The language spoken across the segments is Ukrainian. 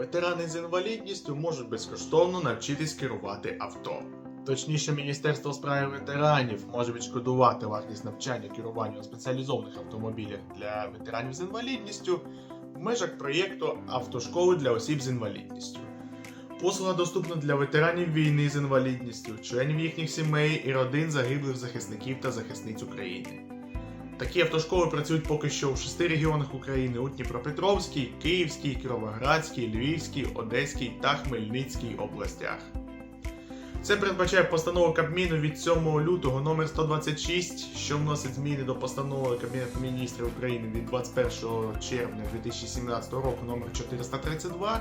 Ветерани з інвалідністю можуть безкоштовно навчитись керувати авто. Точніше, Міністерство справи ветеранів може відшкодувати вартість навчання керуванню у спеціалізованих автомобілях для ветеранів з інвалідністю в межах проєкту Автошколи для осіб з інвалідністю. Послуга доступна для ветеранів війни з інвалідністю, членів їхніх сімей і родин загиблих захисників та захисниць України. Такі автошколи працюють поки що у шести регіонах України: у Дніпропетровській, Київській, Кіровоградській, Львівській, Одеській та Хмельницькій областях. Це передбачає постанову Кабміну від 7 лютого номер 126, що вносить зміни до постанови Кабінету міністрів України від 21 червня 2017 року номер 432,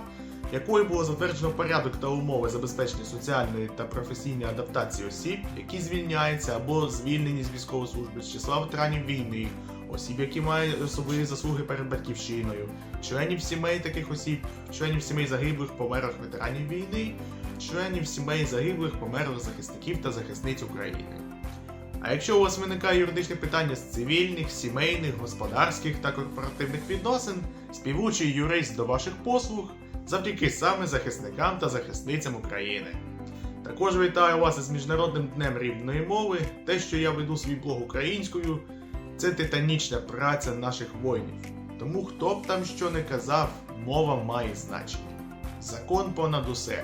якою було затверджено порядок та умови забезпечення соціальної та професійної адаптації осіб, які звільняються або звільнені з військової служби з числа ветеранів війни, осіб, які мають особливі заслуги перед батьківщиною, членів сімей таких осіб, членів сімей загиблих померлих ветеранів війни, членів сімей загиблих померлих захисників та захисниць України. А якщо у вас виникає юридичне питання з цивільних, сімейних, господарських та корпоративних відносин, співучий юрист до ваших послуг завдяки саме захисникам та захисницям України. Також вітаю вас із Міжнародним днем рідної мови. Те, що я веду свій блог українською, це титанічна праця наших воїнів. Тому хто б там що не казав, мова має значення. Закон понад усе.